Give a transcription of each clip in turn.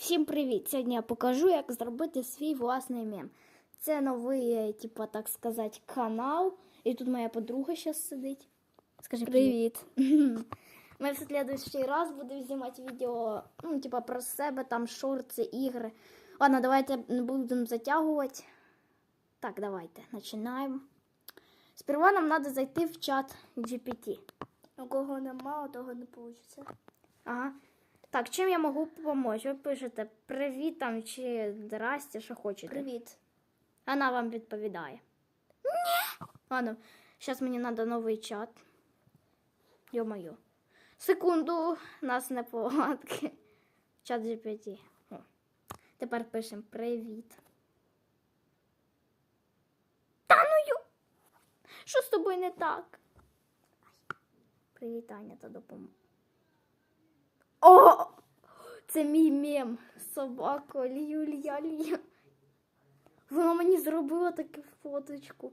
Всім привіт! Сьогодні я покажу, як зробити свій власний мем. Це новий, типу, так сказати, канал. І тут моя подруга зараз сидить. Скажи привіт. Ми в следующий раз будемо знімати відео, ну, типа, про себе, там шорти, ігри. Ладно, давайте не будемо затягувати. Так, давайте, починаємо. Сперва нам треба зайти в чат GPT. У кого нема, у того не вийде. Ага. Так, чим я можу допомогти? Ви пишете привіт там чи здрасте, що хочете. Привіт. Вона вам відповідає. Ні. Ладно, зараз мені треба новий чат. Йо-моє. Секунду, у нас неполадки. Чат GPT. О. Тепер пишемо привіт. Та ну! Що з тобою не так? Привітання та допомога. Це мій мем. Собака Юлія Лія. Вона мені зробила таку фоточку.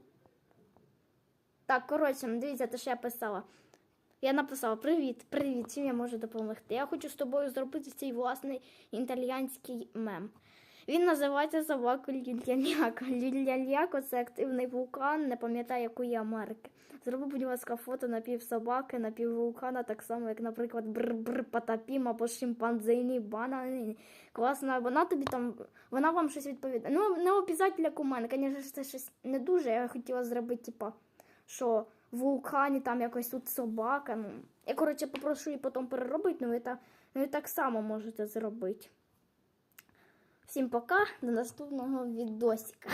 Так, коротше, дивіться, те, що я писала. Я написала: Привіт, привіт, чим я можу допомогти. Я хочу з тобою зробити свій власний італіянський мем. Він називається собака Люляляко. Люляляко це активний вулкан, не пам'ятаю якої Америки. Зроби, будь ласка, фото напів собаки, напів вулкана, так само, як, наприклад, бр-бр патапім або шимпанзині, банани. Класна, вона тобі там, вона вам щось відповідає. Ну, не обов'язково як у мене. Звісно, це щось не дуже. Я хотіла зробити, типа, що в вулкані там якось тут собака. Ну, я, коротше, попрошу її потім переробити, ну ви, та, ну, ви так само можете зробити. Всім пока, до наступного відосика.